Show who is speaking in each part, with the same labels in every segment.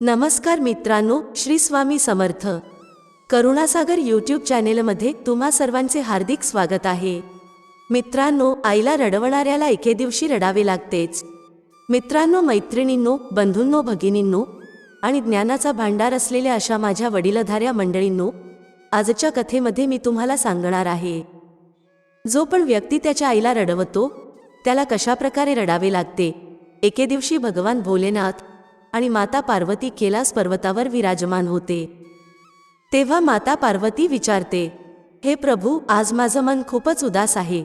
Speaker 1: नमस्कार मित्रांनो श्री स्वामी समर्थ. करुणासागर यूट्यूब चॅनेलमध्ये तुम्हा सर्वांचे हार्दिक स्वागत आहे. मित्रांनो आईला रडवणाऱ्याला एके दिवशी रडावे लागतेच. मित्रांनो मैत्रिणींनो बंधूंनो भगिनींनो आणि ज्ञानाचा भांडार असलेल्या अशा माझ्या वडीलधाऱ्या मंडळींनो आजच्या कथेमध्ये मी तुम्हाला सांगणार आहे. जो पण व्यक्ती त्याच्या आईला रडवतो त्याला कशाप्रकारे रडावे लागते? एके दिवशी भगवान भोलेनाथ आणि माता पार्वती कैलास पर्वतावर विराजमान होते. तेव्हा माता पार्वती विचारते हे प्रभू आज माझं मन खूपच उदास आहे.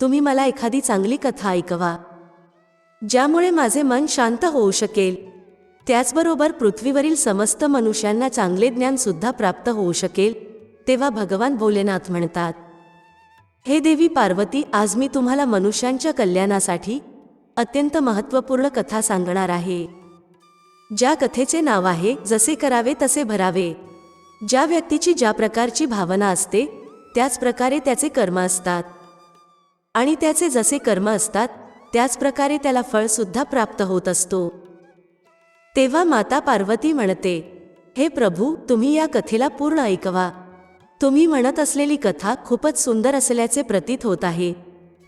Speaker 1: तुम्ही मला एखादी चांगली कथा ऐकवा. ज्यामुळे माझे मन शांत होऊ शकेल. त्याचबरोबर पृथ्वीवरील समस्त मनुष्यांना चांगले ज्ञानसुद्धा प्राप्त होऊ शकेल तेव्हा भगवान भोलेनाथ म्हणतात. हे देवी पार्वती आज मी तुम्हाला मनुष्यांच्या कल्याणासाठी अत्यंत महत्त्वपूर्ण कथा सांगणार आहे. ज्या कथेचे नाव आहे जसे करावे तसे भरावे. ज्या व्यक्तीची ज्या प्रकारची भावना असते त्याच प्रकारे त्याचे कर्म असतात. आणि त्याचे जसे कर्म असतात त्याच प्रकारे त्याला फळसुद्धा प्राप्त होत असतो. तेव्हा माता पार्वती म्हणते हे प्रभू तुम्ही या कथेला पूर्ण ऐकवा. तुम्ही म्हणत असलेली कथा खूपच सुंदर असल्याचे प्रतीत होत आहे.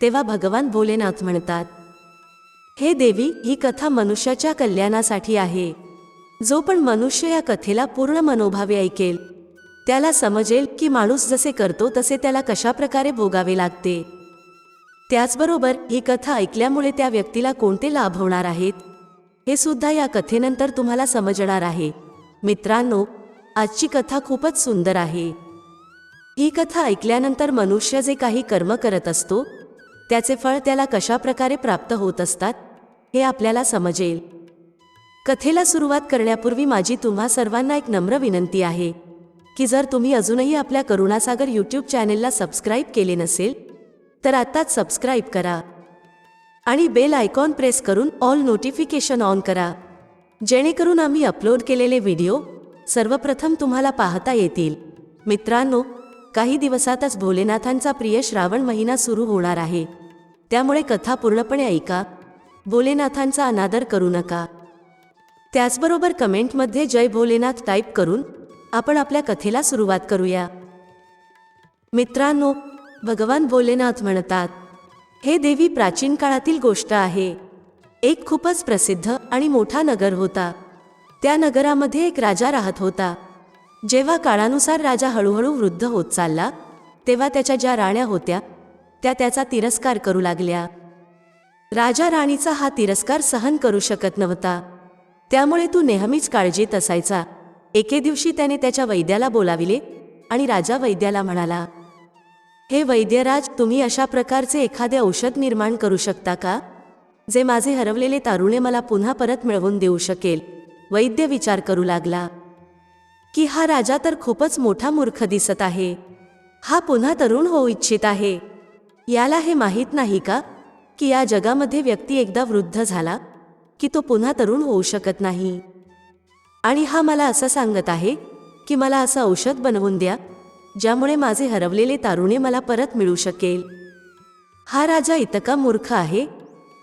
Speaker 1: तेव्हा भगवान भोलेनाथ म्हणतात हे देवी ही कथा मनुष्याच्या कल्याणासाठी आहे. जो पण मनुष्य या कथेला पूर्ण मनोभावे ऐकेल त्याला समजेल की माणूस जसे करतो तसे त्याला कशाप्रकारे भोगावे लागते. त्याचबरोबर ही कथा ऐकल्यामुळे त्या व्यक्तीला कोणते लाभ होणार आहेत हे सुद्धा या कथेनंतर तुम्हाला समजणार आहे. मित्रांनो आजची कथा खूपच सुंदर आहे. ही कथा ऐकल्यानंतर मनुष्य जे काही कर्म करत असतो त्याचे फळ त्याला कशाप्रकारे प्राप्त होत असतात हे आपल्याला समजेल. कथेला सुरुवात करण्यापूर्वी माझी तुम्हा सर्वांना एक नम्र विनंती आहे की जर तुम्ही अजूनही आपल्या करुणासागर यूट्यूब चॅनेलला सबस्क्राईब केले नसेल तर आत्ताच सबस्क्राईब करा. आणि बेल आयकॉन प्रेस करून ऑल नोटिफिकेशन ऑन करा. जेणेकरून आम्ही अपलोड केलेले व्हिडिओ सर्वप्रथम तुम्हाला पाहता येतील. मित्रांनो काही दिवसातच भोलेनाथांचा प्रिय श्रावण महिना सुरू होणार आहे. त्यामुळे कथा पूर्णपणे ऐका. भोलेनाथांचा अनादर करू नका. त्याचबरोबर कमेंटमध्ये जय भोलेनाथ टाईप करून आपण आपल्या कथेला सुरुवात करूया. मित्रांनो भगवान भोलेनाथ म्हणतात हे देवी प्राचीन काळातील गोष्ट आहे. एक खूपच प्रसिद्ध आणि मोठा नगर होता. त्या नगरामध्ये एक राजा राहत होता. जेव्हा काळानुसार राजा हळूहळू वृद्ध होत चालला तेव्हा त्याच्या ज्या राण्या होत्या त्या त्याचा तिरस्कार करू लागल्या. राजा राणीचा हा तिरस्कार सहन करू शकत नव्हता. त्यामुळे तू नेहमीच काळजीत असायचा. एके दिवशी त्याने त्याच्या वैद्याला बोलाविले आणि राजा वैद्याला म्हणाला हे वैद्यराज तुम्ही अशा प्रकारचे एखादे औषध निर्माण करू शकता का? जे माझे हरवलेले तारुणे मला पुन्हा परत मिळवून देऊ शकेल. वैद्य विचार करू लागला की हा राजा तर खूपच मोठा मूर्ख दिसत आहे. हा पुन्हा तरुण होऊ इच्छित आहे. याला हे माहीत नाही का? की या जगामध्ये व्यक्ती एकदा वृद्ध झाला की तो पुन्हा तरुण होऊ शकत नाही. आणि हा मला असं सांगत आहे की मला असं औषध बनवून द्या ज्यामुळे माझे हरवलेले तारुणे मला परत मिळू शकेल. हा राजा इतका मूर्ख आहे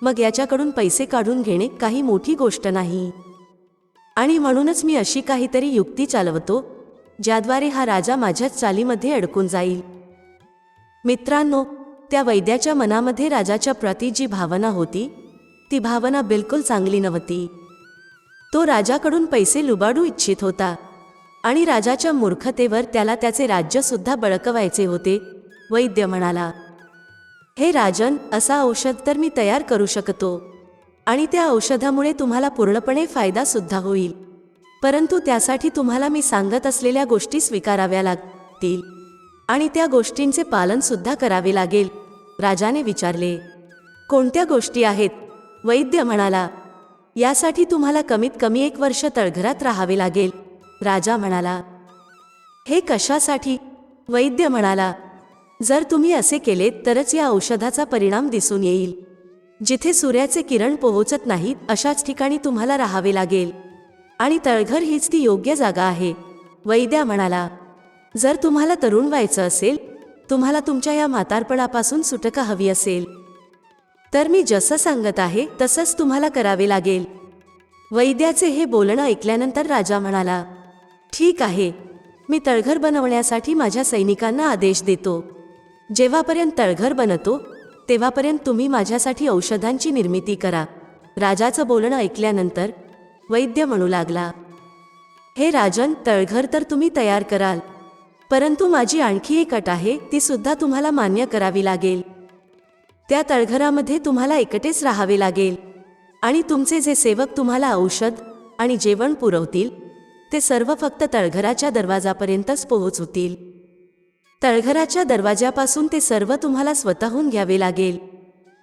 Speaker 1: मग याच्याकडून पैसे काढून घेणे काही मोठी गोष्ट नाही. आणि म्हणूनच मी अशी काहीतरी युक्ती चालवतो ज्याद्वारे हा राजा माझ्याच चालीमध्ये अडकून जाईल. मित्रांनो त्या वैद्याच्या मनामध्ये राजाच्या प्रती जी भावना होती ती भावना बिलकुल चांगली नव्हती. तो राजाकडून पैसे लुबाडू इच्छित होता आणि राजाच्या मूर्खतेवर त्याला त्याचे राज्यसुद्धा बळकवायचे होते वैद्य म्हणाला हे राजन असा औषध तर मी तयार करू शकतो आणि त्या औषधामुळे तुम्हाला पूर्णपणे फायदासुद्धा होईल. परंतु त्यासाठी तुम्हाला मी सांगत असलेल्या गोष्टी स्वीकाराव्या लागतील आणि त्या गोष्टींचे पालनसुद्धा करावे लागेल. राजाने विचारले कोणत्या गोष्टी आहेत? वैद्य म्हणाला यासाठी तुम्हाला कमीत कमी एक वर्ष तळघरात राहावे लागेल. राजा म्हणाला हे कशासाठी? वैद्य म्हणाला जर तुम्ही असे केले तरच या औषधाचा परिणाम दिसून येईल. जिथे सूर्याचे किरण पोहोचत नाहीत अशाच ठिकाणी तुम्हाला राहावे लागेल. आणि तळघर हीच ती योग्य जागा आहे. वैद्या म्हणाला जर तुम्हाला तरुण व्हायचं असेल तुम्हाला तुमच्या या म्हातारपणापासून सुटका हवी असेल. तर मी जसं सांगत आहे तसंच तुम्हाला करावे लागेल. वैद्याचे हे बोलणं ऐकल्यानंतर राजा म्हणाला ठीक आहे. मी तळघर बनवण्यासाठी माझ्या सैनिकांना आदेश देतो. जेव्हापर्यंत तळघर बनतो तेव्हापर्यंत तुम्ही माझ्यासाठी औषधांची निर्मिती करा. राजाचं बोलणं ऐकल्यानंतर वैद्य म्हणू लागला हे राजन तळघर तर तुम्ही तयार कराल. परंतु माझी आणखी एक अट आहे ती सुद्धा तुम्हाला मान्य करावी लागेल. त्या तळघरामध्ये तुम्हाला एकटेच राहावे लागेल. आणि तुमचे जे सेवक तुम्हाला औषध आणि जेवण पुरवतील ते सर्व फक्त तळघराच्या दरवाजापर्यंतच पोहोचवतील तळघराच्या दरवाजापासून ते सर्व तुम्हाला स्वतःहून घ्यावे लागेल.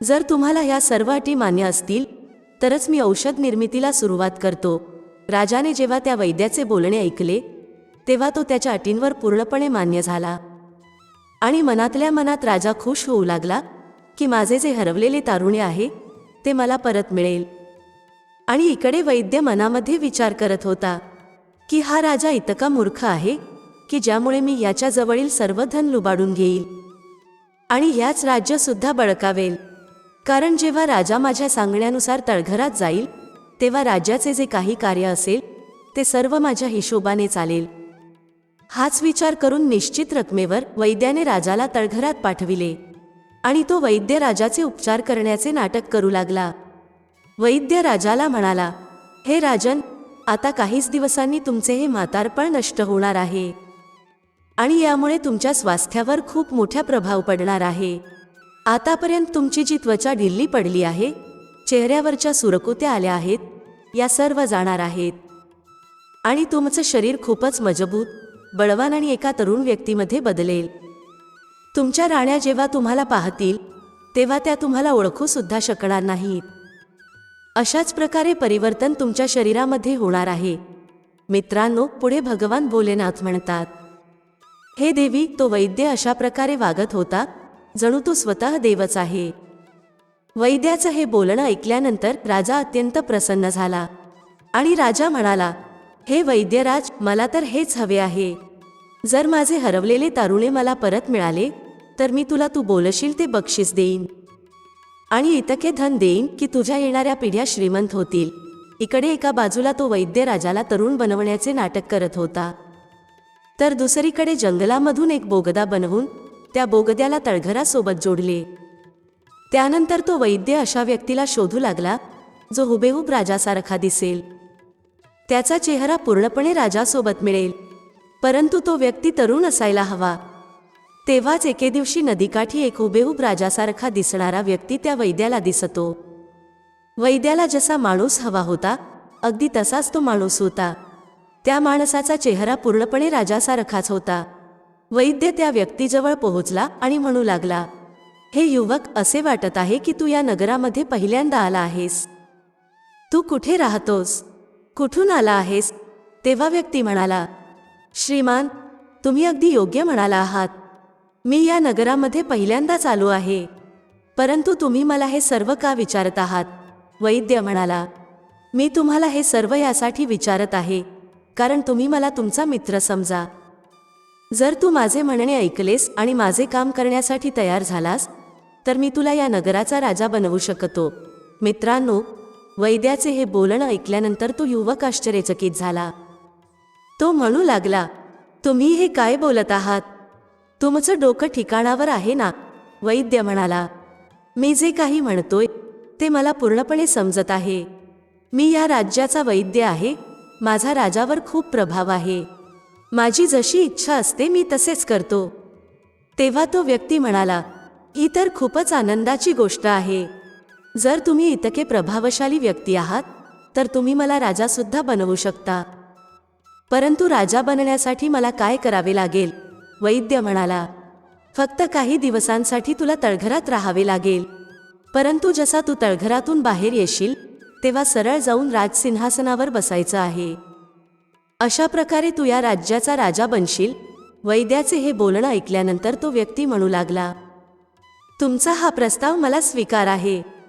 Speaker 1: जर तुम्हाला ह्या सर्व अटी मान्य असतील तरच मी औषध निर्मितीला सुरुवात करतो. राजाने जेव्हा त्या वैद्याचे बोलणे ऐकले तेव्हा तो त्याच्या अटींवर पूर्णपणे मान्य झाला. आणि मनातल्या मनात राजा खुश होऊ लागला की माझे जे हरवलेले तारुण्य आहे ते मला परत मिळेल. आणि इकडे वैद्य मनामध्ये विचार करत होता की हा राजा इतका मूर्ख आहे की ज्यामुळे मी याच्याजवळील सर्व धन लुबाडून घेईल. आणि ह्याच राज्यसुद्धा बळकावेल. कारण जेव्हा राजा माझ्या सांगण्यानुसार तळघरात जाईल तेव्हा राज्याचे जे काही कार्य असेल ते सर्व माझ्या हिशोबाने चालेल. हाच विचार करून निश्चित रकमेवर वैद्याने राजाला तळघरात पाठविले आणि तो वैद्य राजाचे उपचार करण्याचे नाटक करू लागला. वैद्य राजाला म्हणाला हे राजन आता काहीच दिवसांनी तुमचे हे म्हातारपण नष्ट होणार आहे आणि यामुळे तुमच्या स्वास्थ्यावर खूप मोठा प्रभाव पडणार आहे. आतापर्यंत तुमची जी त्वचा ढिल्ली पडली आहे चेहऱ्यावरच्या सुरकुत्या आल्या आहेत या सर्व जाणार आहेत. आणि तुमचं शरीर खूपच मजबूत बळवान आणि एका तरुण व्यक्तीमध्ये बदलेल. तुमच्या राण्या जेव्हा तुम्हाला पाहतील तेव्हा त्या तुम्हाला ओळखू सुद्धा शकणार नाहीत. अशाच प्रकारे परिवर्तन तुमच्या शरीरामध्ये होणार आहे. मित्रांनो पुढे भगवान भोलेनाथ म्हणतात हे देवी तो वैद्य अशा प्रकारे वागत होता जणू तो स्वतः देवच आहे. वैद्याचं हे बोलणं ऐकल्यानंतर राजा अत्यंत प्रसन्न झाला आणि राजा म्हणाला हे वैद्यराज मला तर हेच हवे आहे. जर माझे हरवलेले तारुणे मला परत मिळाले तर मी तुला तू बोलशील ते बक्षीस देईन. आणि इतके धन देईन की तुझ्या येणाऱ्या पिढ्या श्रीमंत होतील. इकडे एका बाजूला तो वैद्यराजाला तरुण बनवण्याचे नाटक करत होता. तर दुसरीकडे जंगलामधून एक बोगदा बनवून त्या बोगद्याला तळघरासोबत जोडले. त्यानंतर तो वैद्य अशा व्यक्तीला शोधू लागला जो हुबेहूब राजासारखा दिसेल. त्याचा चेहरा पूर्णपणे राजासोबत मिळेल. परंतु तो व्यक्ती तरुण असायला हवा. तेव्हाच एके दिवशी नदीकाठी एक हुबेहूब राजासारखा दिसणारा व्यक्ती त्या वैद्याला दिसतो. वैद्याला जसा माणूस हवा होता अगदी तसाच तो माणूस होता. त्या माणसाचा चेहरा पूर्णपणे राजासारखाच होता. वैद्य त्या व्यक्तीजवळ पोहोचला आणि म्हणू लागला हे युवक असे वाटत आहे की तू या नगरामध्ये पहिल्यांदा आला आहेस. तू कुठे राहतोस? कुठून आला आहेस? तेव्हा व्यक्ती म्हणाला श्रीमान तुम्ही अगदी योग्य म्हणाला आहात. मी या नगरामध्ये पहिल्यांदाच आलो आहे. परंतु तुम्ही मला हे सर्व का विचारत आहात? वैद्य म्हणाला मी तुम्हाला हे सर्व यासाठी विचारत आहे कारण तुम्ही मला तुमचा मित्र समजा. जर तू माझे म्हणणे ऐकलेस आणि माझे काम करण्यासाठी तयार झालास तर मी तुला या नगराचा राजा बनवू शकतो. मित्रांनो वैद्याचे हे बोलणं ऐकल्यानंतर तो युवक आश्चर्यचकित झाला. तो म्हणू लागला तुम्ही हे काय बोलत आहात? तुमचं डोकं ठिकाणावर आहे ना? वैद्य म्हणाला मी जे काही म्हणतोय ते मला पूर्णपणे समजत आहे. मी या राज्याचा वैद्य आहे माझा राजावर खूप प्रभाव आहे. माझी जशी इच्छा असते मी तसेच करतो. तेव्हा तो व्यक्ती म्हणाला ही तर खूपच आनंदाची गोष्ट आहे. जर तुम्ही इतके प्रभावशाली व्यक्ती आहात तर तुम्ही मला राजासुद्धा बनवू शकता. परंतु राजा बनण्यासाठी मला काय करावे लागेल? वैद्य म्हणाला फक्त काही दिवसांसाठी तुला तळघरात राहावे लागेल. परंतु जसा तू तळघरातून बाहेर येशील तेव्हा सरळ जाऊन राजसिंहासनावर बसायचं आहे. अशा प्रकारे तू या राज्याचा राजा बनशील. वैद्याचे हे बोलणं ऐकल्यानंतर तो व्यक्ती म्हणू लागला तुमचा हा प्रस्ताव मला स्वीकार आहे.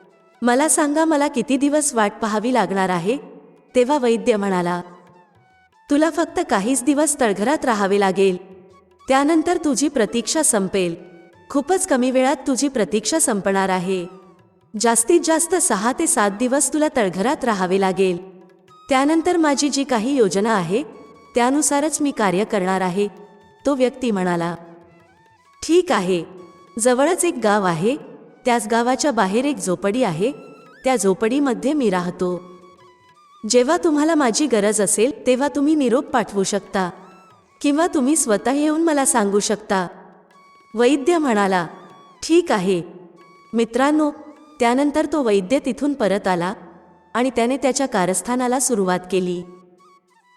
Speaker 1: मला सांगा मला किती दिवस वाट पाहावी लागणार आहे? तेव्हा वैद्य म्हणाला तुला फक्त काहीच दिवस तळघरात राहावे लागेल. त्यानंतर तुझी प्रतीक्षा संपेल. खूपच कमी वेळात तुझी प्रतीक्षा संपणार आहे. जास्तीत जास्त सहा ते सात दिवस तुला तळघरात राहावे लागेल. त्यानंतर माझी जी काही योजना आहे त्यानुसारच मी कार्य करणार आहे. तो व्यक्ती म्हणाला ठीक आहे. जवळच एक गाव आहे. त्याच गावाच्या बाहेर एक झोपडी आहे. त्या झोपडीमध्ये मी राहतो. जेव्हा तुम्हाला माझी गरज असेल तेव्हा तुम्ही निरोप पाठवू शकता. किंवा तुम्ही स्वतः येऊन मला सांगू शकता. वैद्य म्हणाला ठीक आहे. मित्रांनो त्यानंतर तो वैद्य तिथून परत आला आणि त्याने त्याच्या कारस्थानाला सुरुवात केली.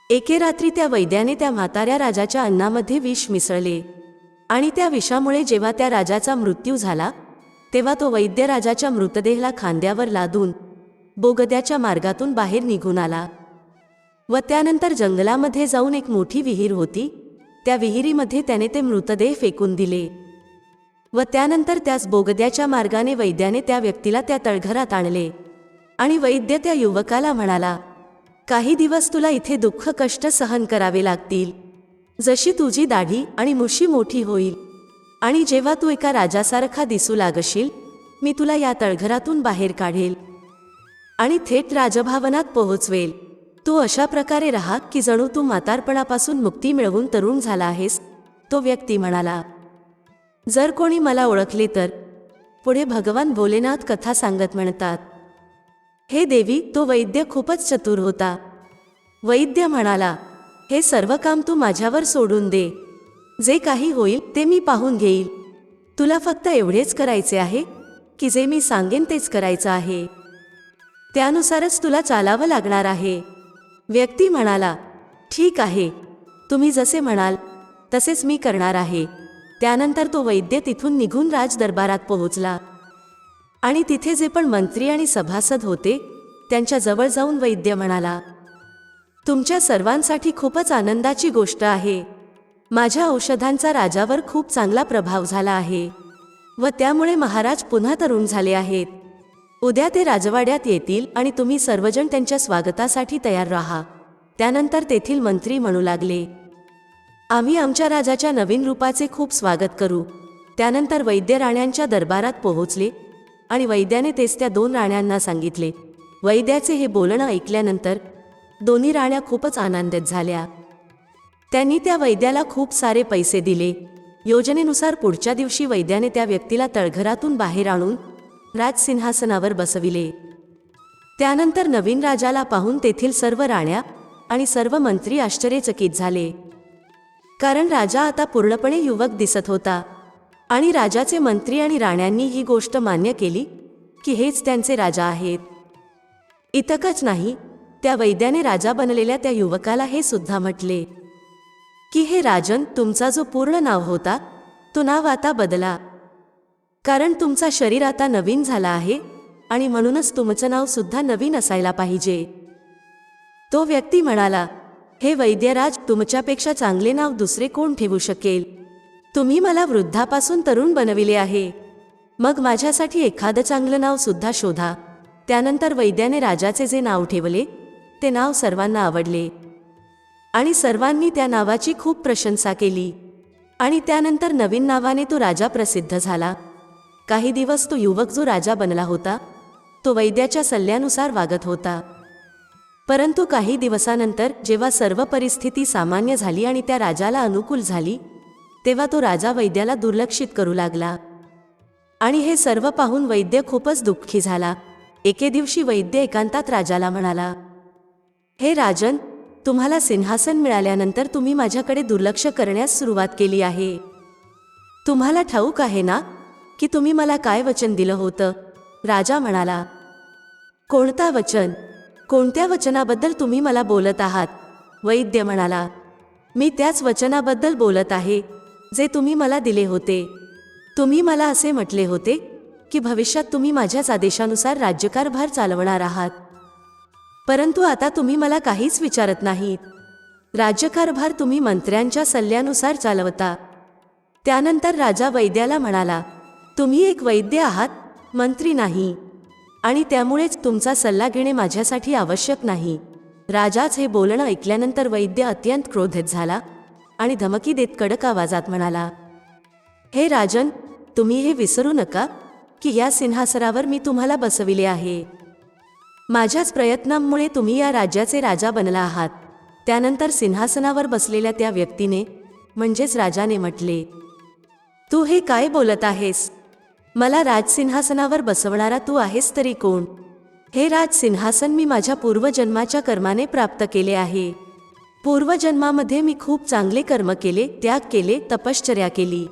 Speaker 1: एके रात्री त्या वैद्याने त्या म्हाताऱ्या राजाच्या अन्नामध्ये विष मिसळले. आणि त्या विषामुळे जेव्हा त्या राजाचा मृत्यू झाला तेव्हा तो वैद्यराजाच्या मृतदेहला मृतदेहाला खांद्यावर लादून बोगद्याच्या मार्गातून बाहेर निघून आला. व त्यानंतर जंगलामध्ये जाऊन एक मोठी विहीर होती. त्या विहिरीमध्ये त्याने ते मृतदेह फेकून दिले. व त्यानंतर त्यास बोगद्याच्या मार्गाने वैद्याने त्या व्यक्तीला त्या तळघरात आणले. आणि वैद्य त्या युवकाला म्हणाला काही दिवस तुला इथे दुःख कष्ट सहन करावे लागतील. जशी तुझी दाढी आणि मुशी मोठी होईल आणि जेव्हा तू एका राजासारखा दिसू लागशील मी तुला या तळघरातून बाहेर काढेल आणि थेट राजभवनात पोहोचवेल. तू अशा प्रकारे राहा की जणू तू म्हातारपणापासून मुक्ती मिळवून तरुण झाला आहेस तो व्यक्ती म्हणाला. जर कोणी मला ओळखले तर पुढे भगवान भोलेनाथ कथा सांगत म्हणतात. हे देवी तो वैद्य खूपच चतुर होता. वैद्य म्हणाला हे सर्व काम तू माझ्यावर सोडून दे. जे काही होईल ते मी पाहून घेईल. तुला फक्त एवढेच करायचे आहे की जे मी सांगेन तेच करायचं आहे. त्यानुसारच तुला चालावं लागणार आहे. व्यक्ती म्हणाला ठीक आहे. तुम्ही जसे म्हणाल तसेच मी करणार आहे. त्यानंतर तो वैद्य तिथून निघून राज दरबारात पोहोचला. आणि तिथे जे पण मंत्री आणि सभासद होते त्यांच्या जवळ जाऊन वैद्य म्हणाला तुमच्या सर्वांसाठी खूपच आनंदाची गोष्ट आहे. माझ्या औषधांचा राजावर खूप चांगला प्रभाव झाला आहे व त्यामुळे महाराज पुन्हा तरुण झाले आहेत. उद्या ते राजवाड्यात येतील आणि तुम्ही सर्वजण त्यांच्या स्वागतासाठी तयार राहा. त्यानंतर तेथील मंत्री म्हणू लागले आम्ही आमच्या राजाच्या नवीन रूपाचे खूप स्वागत करू. त्यानंतर वैद्य राण्यांच्या दरबारात पोहोचले आणि वैद्याने तेच त्या दोन राण्यांना सांगितले. वैद्याचे हे बोलणं ऐकल्यानंतर दोन्ही राण्या खूपच आनंदित झाल्या. त्यांनी त्या वैद्याला खूप सारे पैसे दिले. योजनेनुसार पुढच्या दिवशी वैद्याने त्या व्यक्तीला तळघरातून बाहेर आणून राजसिंहासनावर बसविले. त्यानंतर नवीन राजाला पाहून तेथील सर्व राण्या आणि सर्व मंत्री आश्चर्यचकित झाले. कारण राजा आता पूर्णपणे युवक दिसत होता आणि राजाचे मंत्री आणि राण्यांनी ही गोष्ट मान्य केली की हेच त्यांचे राजा आहेत. इतकच नाही त्या वैद्याने राजा बनलेल्या त्या युवकाला हे सुद्धा म्हटले. की हे राजन तुमचा जो पूर्ण नाव होता तो नाव आता बदला. कारण तुमचा शरीर आता नवीन झाला आहे आणि म्हणूनच तुमचं नाव सुद्धा नवीन असायला पाहिजे. तो व्यक्ती म्हणाला हे वैद्यराज तुमच्यापेक्षा चांगले नाव दुसरे कोण ठेवू शकेल? तुम्ही मला वृद्धापासून तरुण बनविले आहे. मग माझ्यासाठी एखादं चांगलं नाव सुद्धा शोधा. त्यानंतर वैद्याने राजाचे जे नाव ठेवले ते नाव सर्वांना आवडले. आणि सर्वांनी त्या नावाची खूप प्रशंसा केली. आणि त्यानंतर नवीन नावाने तो राजा प्रसिद्ध झाला. काही दिवस तो युवक जो राजा बनला होता तो वैद्याच्या सल्ल्यानुसार वागत होता. परंतु काही दिवसानंतर जेव्हा सर्व परिस्थिती सामान्य झाली आणि त्या राजाला अनुकूल झाली तेव्हा तो राजा वैद्याला दुर्लक्षित करू लागला. आणि हे सर्व पाहून वैद्य खूपच दुःखी झाला. एके दिवशी वैद्य एकांतात राजाला म्हणाला हे राजन तुम्हाला सिंहासन मिळाल्यानंतर तुम्ही माझ्याकडे दुर्लक्ष करण्यास सुरुवात केली आहे. तुम्हाला ठाऊक आहे ना की तुम्ही मला काय वचन दिलं होतं? राजा म्हणाला कोणता वचन? कोणत्या वचनाबद्दल तुम्ही मला बोलत आहात? वैद्य म्हणाला मी त्याच वचनाबद्दल बोलत आहे जे तुम्ही मला दिले होते. तुम्ही मला असे म्हटले होते की भविष्यात तुम्ही माझ्याच आदेशानुसार राज्यकारभार चालवणार आहात. परंतु आता तुम्ही मला काहीच विचारत नाहीत. राज्यकारभार तुम्ही मंत्र्यांच्या सल्ल्यानुसार चालवता. त्यानंतर राजा वैद्याला म्हणाला तुम्ही एक वैद्य आहात मंत्री नाही. आणि त्यामुळेच तुमचा सल्ला घेणे माझ्यासाठी आवश्यक नाही. राजाच हे बोलणं ऐकल्यानंतर वैद्य अत्यंत क्रोधित झाला आणि धमकी देत कडक आवाजात म्हणाला हे राजन तुम्ही हे विसरू नका की या सिंहासनावर मी तुम्हाला बसविले आहे. माझ्याच प्रयत्नांमुळे तुम्ही या राज्याचे राजा बनला आहात. त्यानंतर सिंहासनावर बसलेल्या त्या व्यक्तीने म्हणजेच राजाने म्हटले तू हे काय बोलत आहेस? मला राजसिंहासनावर बसवणारा तू आहेस तरी कोण? हे राजसिंहासन मी माझ्या पूर्वजन्माच्या कर्माने प्राप्त केले आहे. पूर्वजन्मामध्ये मी खूप चांगले कर्म केले त्याग केले तपश्चर्या केली.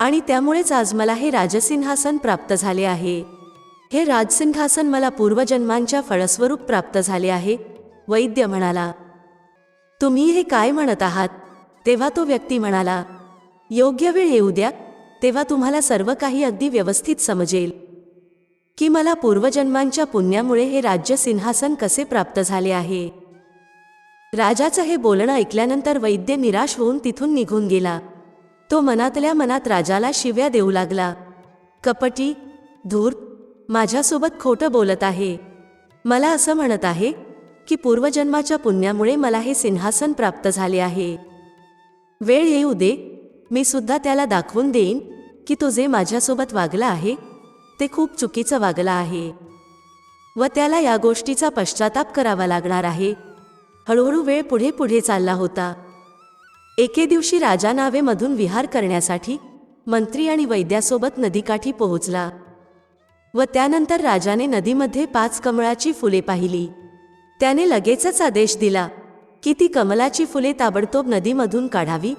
Speaker 1: आणि त्यामुळेच आज मला हे राजसिंहासन प्राप्त झाले आहे. हे राजसिंहासन मला पूर्वजन्मांच्या फळस्वरूप प्राप्त झाले आहे वैद्य म्हणाला. तुम्ही हे काय म्हणत आहात? तेव्हा तो व्यक्ती म्हणाला योग्य वेळ येऊ द्या तेव्हा तुम्हाला सर्व काही अगदी व्यवस्थित समजेल. की मला पूर्वजन्मांच्या पुण्यामुळे हे राज्य सिंहासन कसे प्राप्त झाले आहे? राजाचं हे बोलणं ऐकल्यानंतर वैद्य निराश होऊन तिथून निघून गेला. तो मनातल्या मनात राजाला शिव्या देऊ लागला. कपटी धूर्त माझ्यासोबत खोटं बोलत आहे. मला असं म्हणत आहे की पूर्वजन्माच्या पुण्यामुळे मला हे सिंहासन प्राप्त झाले आहे. वेळ येऊ दे मी सुद्धा त्याला दाखवून देईन की तो जे माझ्यासोबत वागला आहे ते खूप चुकीचं वागला आहे. व त्याला या गोष्टीचा पश्चाताप करावा लागणार आहे. हळूहळू वेळ पुढे पुढे चालला होता. एके दिवशी राजा नावेमधून विहार करण्यासाठी मंत्री आणि वैद्यासोबत नदीकाठी पोहोचला. व त्यानंतर राजाने नदीमध्ये पाच कमळाची फुले पाहिली. त्याने लगेचच आदेश दिला की ती कमलाची फुले ताबडतोब नदीमधून काढावी.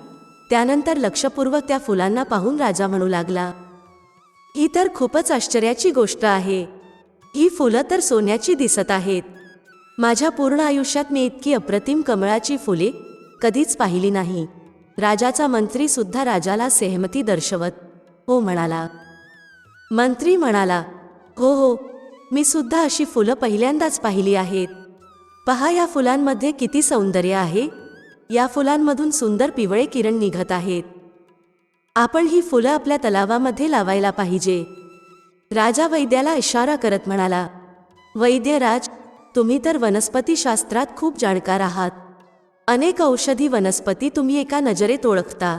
Speaker 1: त्यानंतर लक्षपूर्वक त्या फुलांना पाहून राजा म्हणू लागला ही तर खूपच आश्चर्याची गोष्ट आहे. ही फुलं तर सोन्याची दिसत आहेत. माझ्या पूर्ण आयुष्यात मी इतकी अप्रतिम कमळाची फुले कधीच पाहिली नाही राजाचा मंत्री सुद्धा राजाला सहमती दर्शवत हो म्हणाला मंत्री म्हणाला हो हो. मी सुद्धा अशी फुलं पहिल्यांदाच पाहिली आहेत. पहा या फुलांमध्ये किती सौंदर्य आहे. या फुलांमधून सुंदर पिवळे किरण निघत आहेत. आपण ही फुलं आपल्या तलावामध्ये लावायला पाहिजे. राजा वैद्याला इशारा करत म्हणाला वैद्यराज तुम्ही तर वनस्पतीशास्त्रात खूप जाणकार आहात. अनेक औषधी वनस्पती तुम्ही एका नजरेत ओळखता.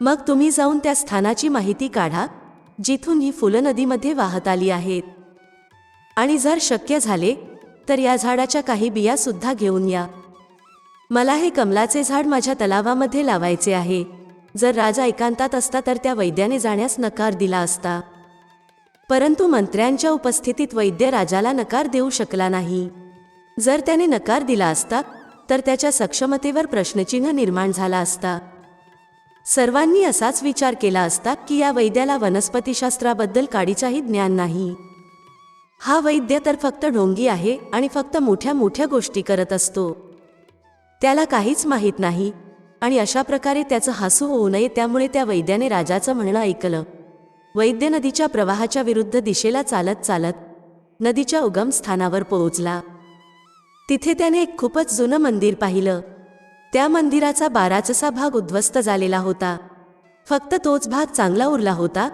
Speaker 1: मग तुम्ही जाऊन त्या स्थानाची माहिती काढा. जिथून ही फुलं नदीमध्ये वाहत आली आहेत. आणि जर शक्य झाले तर या झाडाच्या काही बिया सुद्धा घेऊन या. मला हे कमलाचे झाड माझ्या तलावामध्ये लावायचे आहे. जर राजा एकांतात असता तर त्या वैद्याने जाण्यास नकार दिला असता. परंतु मंत्र्यांच्या उपस्थितीत वैद्य राजाला नकार देऊ शकला नाही. जर त्याने नकार दिला असता तर त्याच्या सक्षमतेवर प्रश्नचिन्ह निर्माण झाला असता. सर्वांनी असाच विचार केला असता की या वैद्याला वनस्पतीशास्त्राबद्दल काडीचाही ज्ञान नाही. हा वैद्य तर फक्त ढोंगी आहे आणि फक्त मोठ्या मोठ्या गोष्टी करत असतो. त्याला काहीच माहीत नाही आणि अशा प्रकारे त्याचं हसू होऊ नये त्यामुळे त्या वैद्याने राजाचं म्हणणं ऐकलं. वैद्य नदीच्या प्रवाहाच्या विरुद्ध दिशेला चालत चालत नदीच्या उगम स्थानावर पोहोचला. तिथे त्याने एक खूपच जुनं मंदिर पाहिलं. त्या मंदिराचा बाराचसा भाग उद्ध्वस्त झालेला होता. फक्त तोच भाग चांगला उरला होता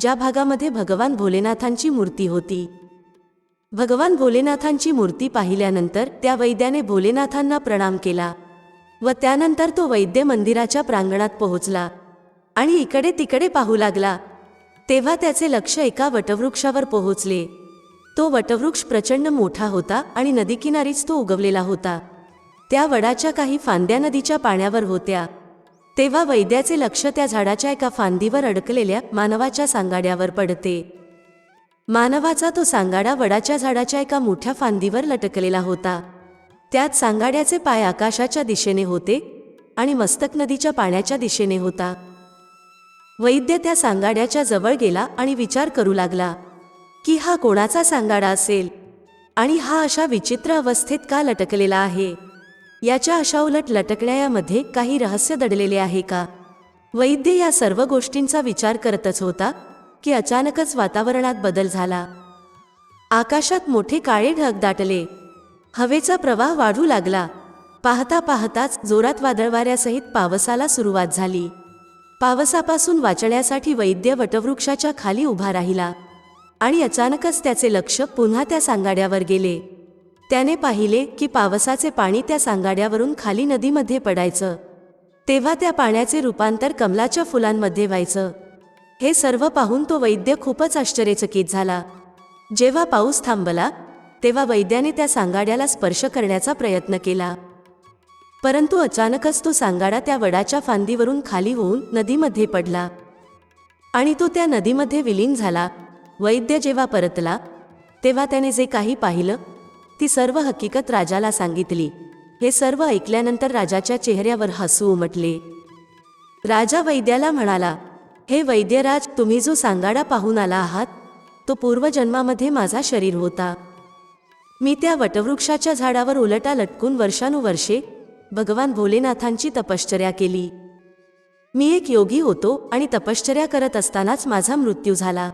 Speaker 1: ज्या भागामध्ये भगवान भोलेनाथांची मूर्ती होती. भगवान भोलेनाथांची मूर्ती पाहिल्यानंतर त्या वैद्याने भोलेनाथांना प्रणाम केला व त्यानंतर तो वैद्य मंदिराच्या प्रांगणात पोहोचला आणि इकडे तिकडे पाहू लागला. तेव्हा त्याचे लक्ष एका वटवृक्षावर पोहोचले. तो वटवृक्ष प्रचंड मोठा होता आणि नदीकिनारीच तो उगवलेला होता. त्या वडाच्या काही फांद्या नदीच्या पाण्यावर होत्या. तेव्हा वैद्याचे लक्ष त्या झाडाच्या एका फांदीवर अडकलेल्या मानवाच्या सांगाड्यावर पडते. मानवाचा तो सांगाडा वडाच्या झाडाच्या एका मोठ्या फांदीवर लटकलेला होता. त्यात सांगाड्याचे पाय आकाशाच्या दिशेने होते आणि मस्तक नदीच्या पाण्याच्या दिशेने होता. वैद्य त्या सांगाड्याच्या जवळ गेला आणि विचार करू लागला की हा कोणाचा सांगाडा असेल? आणि हा अशा विचित्र अवस्थेत का लटकलेला आहे? याच्या अशा उलट लटकण्यामध्ये काही रहस्य दडलेले आहे का? वैद्य या सर्व गोष्टींचा विचार करतच होता की अचानकच वातावरणात बदल झाला. आकाशात मोठे काळे ढग दाटले. हवेचा प्रवाह वाढू लागला. पाहता पाहताच जोरात वादळवाऱ्यासहित पावसाला सुरुवात झाली. पावसापासून वाचण्यासाठी वैद्य वटवृक्षाच्या खाली उभा राहिला आणि अचानकच त्याचे लक्ष पुन्हा त्या सांगाड्यावर गेले. त्याने पाहिले की पावसाचे पाणी त्या सांगाड्यावरून खाली नदीमध्ये पडायचं. तेव्हा त्या पाण्याचे रूपांतर कमलाच्या फुलांमध्ये व्हायचं. हे सर्व पाहून तो वैद्य खूपच आश्चर्यचकित झाला. जेव्हा पाऊस थांबला तेव्हा वैद्याने त्या सांगाड्याला स्पर्श करण्याचा प्रयत्न केला. परंतु अचानकच तो सांगाडा त्या वडाच्या फांदीवरून खाली होऊन नदीमध्ये पडला. आणि तो त्या नदीमध्ये विलीन झाला. वैद्य जेव्हा परतला तेव्हा त्याने जे काही पाहिलं ती सर्व हकीकत राजाला सांगितली. हे सर्व ऐकल्यानंतर राजाच्या चेहऱ्यावर हसू उमटले. राजा वैद्याला म्हणाला हे वैद्यराज तुम्ही जो सांगाडा पाहून आला आहात तो पूर्वजन्मामध्ये माझा शरीर होता. मी त्या वटवृक्षाच्या झाडावर उलटा लटकून वर्षानुवर्षे भगवान भोलेनाथांची तपश्चर्या केली. मी एक योगी होतो आणि तपश्चर्या करत असतानाच माझा मृत्यू झाला.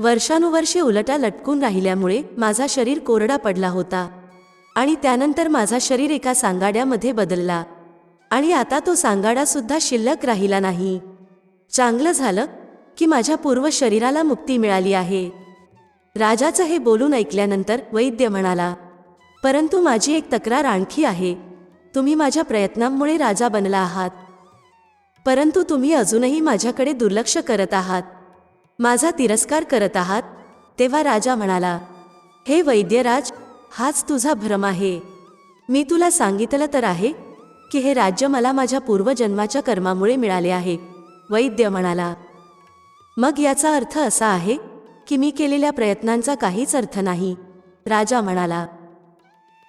Speaker 1: वर्षानुवर्षे उलटा लटकून राहिल्यामुळे माझा शरीर कोरडा पडला होता. आणि त्यानंतर माझा शरीर एका सांगाड्यामध्ये बदलला. आणि आता तो सांगाडासुद्धा शिल्लक राहिला नाही. चांगलं झालं की माझ्या पूर्व शरीराला मुक्ती मिळाली आहे. राजाचं हे बोलून ऐकल्यानंतर वैद्य म्हणाला परंतु माझी एक तक्रार आणखी आहे. तुम्ही माझ्या प्रयत्नांमुळे राजा बनला आहात. परंतु तुम्ही अजूनही माझ्याकडे दुर्लक्ष करत आहात. माझा तिरस्कार करत आहात? तेव्हा राजा म्हणाला हे वैद्यराज हाच तुझा भ्रम आहे. मी तुला सांगितलं तर आहे की हे राज्य मला माझ्या पूर्वजन्माच्या कर्मामुळे मिळाले आहे. वैद्य म्हणाला मग याचा अर्थ असा आहे की मी केलेल्या प्रयत्नांचा काहीच अर्थ नाही. राजा म्हणाला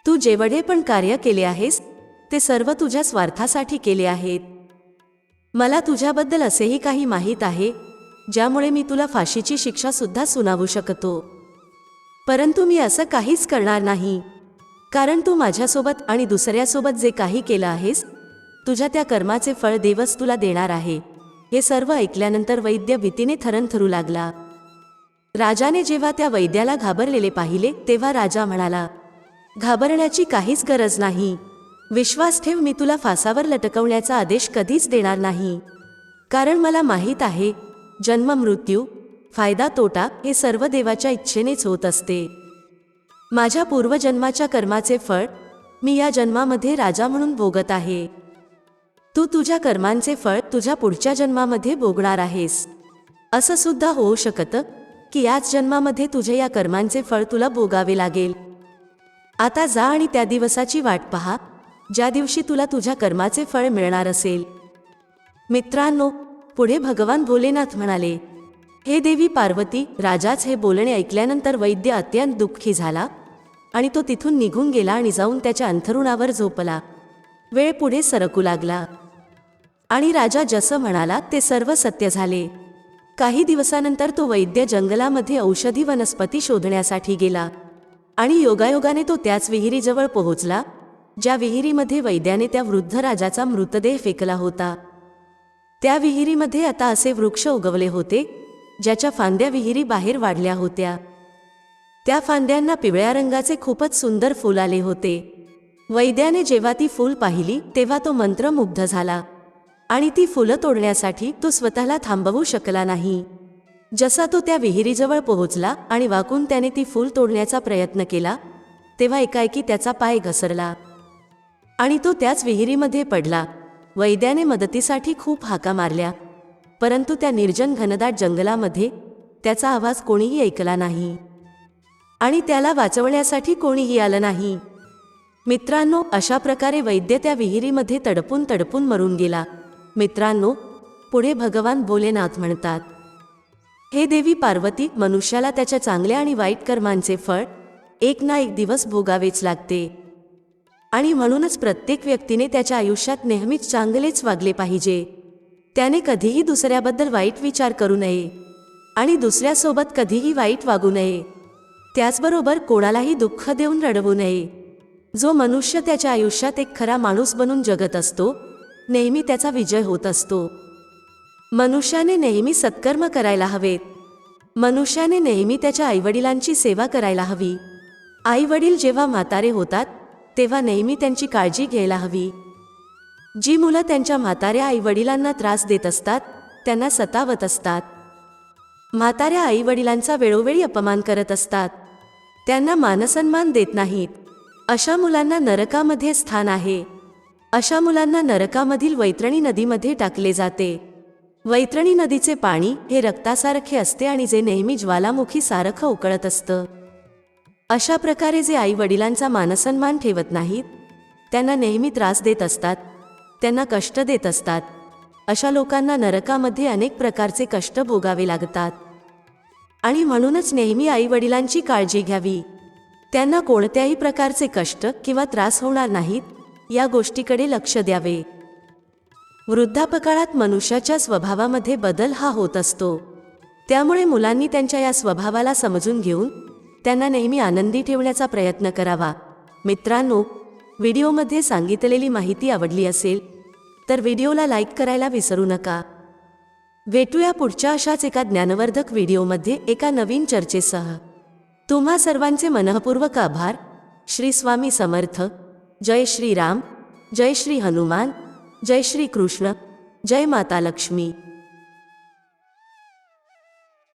Speaker 1: तू जेवढे पण कार्य केले आहेस ते सर्व तुझ्या स्वार्थासाठी केले आहेत. मला तुझ्याबद्दल असेही काही माहीत आहे ज्यामुळे मी तुला फाशीची शिक्षा सुद्धा सुनावू शकतो. परंतु मी असं काहीच करणार नाही. कारण तू माझ्यासोबत आणि दुसऱ्यासोबत जे काही केलं आहेस तुझ्या त्या कर्माचे फळ देवच तुला देणार आहे. हे सर्व ऐकल्यानंतर वैद्य भीतीने थरथरू लागला. राजाने जेव्हा त्या वैद्याला घाबरलेले पाहिले तेव्हा राजा म्हणाला घाबरण्याची काहीच गरज नाही. विश्वास ठेव मी तुला फासावर लटकवण्याचा आदेश कधीच देणार नाही. कारण मला माहीत आहे जन्म मृत्यू फायदा तोटा हे सर्व देवाच्या इच्छेनेच होत असते. माझ्या पूर्वजन्माच्या कर्माचे फळ मी या जन्मामध्ये राजा म्हणून भोगत आहे. तू तुझ्या कर्मांचे फळ तुझ्या पुढच्या जन्मामध्ये भोगणार आहेस. असं सुद्धा होऊ शकतं की याच जन्मामध्ये तुझे या कर्मांचे फळ तुला भोगावे लागेल. आता जा आणि त्या दिवसाची वाट पहा ज्या दिवशी तुला तुझ्या कर्माचे फळ मिळणार असेल. मित्रांनो पुढे भगवान भोलेनाथ म्हणाले हे देवी पार्वती राजाच हे बोलणे ऐकल्यानंतर वैद्य अत्यंत दुःखी झाला आणि तो तिथून निघून गेला आणि जाऊन त्याच्या अंथरुणावर झोपला. वेळ पुढे सरकू लागला. आणि राजा जसं म्हणाला ते सर्व सत्य झाले. काही दिवसानंतर तो वैद्य जंगलामध्ये औषधी वनस्पती शोधण्यासाठी गेला आणि योगायोगाने तो त्याच विहिरीजवळ पोहोचला ज्या विहिरीमध्ये वैद्याने त्या वृद्ध राजाचा मृतदेह फेकला होता. त्या विहिरीमध्ये आता असे वृक्ष उगवले होते ज्याच्या फांद्या विहिरी बाहेर वाढल्या होत्या. त्या फांद्यांना पिवळ्या रंगाचे खूपच सुंदर फूल आले होते. वैद्याने जेव्हा ती फूल पाहिली तेव्हा तो मंत्रमुग्ध झाला. आणि ती फुलं तोडण्यासाठी तो स्वतःला थांबवू शकला नाही. जसा तो त्या विहिरीजवळ पोहोचला आणि वाकून त्याने ती फूल तोडण्याचा प्रयत्न केला तेव्हा एकाएकी त्याचा पाय घसरला. आणि तो त्याच विहिरीमध्ये पडला. वैद्याने मदतीसाठी खूप हाका मारल्या. परंतु त्या निर्जन घनदाट जंगलामध्ये त्याचा आवाज कोणीही ऐकला नाही. आणि त्याला वाचवण्यासाठी कोणीही आलं नाही. मित्रांनो अशा प्रकारे वैद्य त्या विहिरीमध्ये तडपून तडपून मरून गेला. मित्रांनो पुढे भगवान भोलेनाथ म्हणतात हे देवी पार्वती मनुष्याला त्याच्या चांगल्या आणि वाईट कर्मांचे फळ एक ना एक दिवस भोगावेच लागते. आणि म्हणूनच प्रत्येक व्यक्तीने त्याच्या आयुष्यात नेहमीच चांगलेच वागले पाहिजे. त्याने कधीही दुसऱ्याबद्दल वाईट विचार करू नये. आणि दुसऱ्यासोबत कधीही वाईट वागू नये. त्याचबरोबर कोणालाही दुःख देऊन रडवू नये. जो मनुष्य त्याच्या आयुष्यात एक खरा माणूस बनून जगत असतो नेहमी त्याचा विजय होत असतो. मनुष्याने नेहमी सत्कर्म करायला हवेत. मनुष्याने नेहमी त्याच्या आईवडिलांची सेवा करायला हवी. आईवडील जेव्हा म्हातारे होतात तेव्हा नेहमी त्यांची काळजी घ्यायला हवी. जी मुलं त्यांच्या म्हाताऱ्या आईवडिलांना त्रास देत असतात त्यांना सतावत असतात. म्हाताऱ्या आईवडिलांचा वेळोवेळी अपमान करत असतात. त्यांना मानसन्मान देत नाहीत. अशा मुलांना नरकामध्ये स्थान आहे. अशा मुलांना नरकामधील वैतरणी नदीमध्ये टाकले जाते. वैतरणी नदीचे पाणी हे रक्तासारखे असते आणि जे नेहमी ज्वालामुखी सारखं उकळत असतं. अशा प्रकारे जे आई वडिलांचा मानसन्मान ठेवत नाहीत त्यांना नेहमी त्रास देत असतात त्यांना कष्ट देत असतात अशा लोकांना नरकामध्ये अनेक प्रकारचे कष्ट भोगावे लागतात. आणि म्हणूनच नेहमी आई वडिलांची काळजी घ्यावी. त्यांना कोणत्याही प्रकारचे कष्ट किंवा त्रास होणार नाहीत या गोष्टीकडे लक्ष द्यावे. वृद्धापकाळात मनुष्याच्या स्वभावामध्ये बदल हा होत असतो. त्यामुळे मुलांनी त्यांच्या या स्वभावाला समजून घेऊन त्यांना नेहमी आनंदी ठेवण्याचा प्रयत्न करावा. मित्रांनो व्हिडिओमध्ये सांगितलेली माहिती आवडली असेल तर व्हिडिओला लाईक करायला विसरू नका. भेटूया पुढच्या अशाच एका ज्ञानवर्धक व्हिडिओमध्ये एका नवीन चर्चेसह. तुम्हा सर्वांचे मनःपूर्वक आभार. श्री स्वामी समर्थ. जय श्री राम. जय श्री हनुमान. जय श्री कृष्ण. जय माता लक्ष्मी.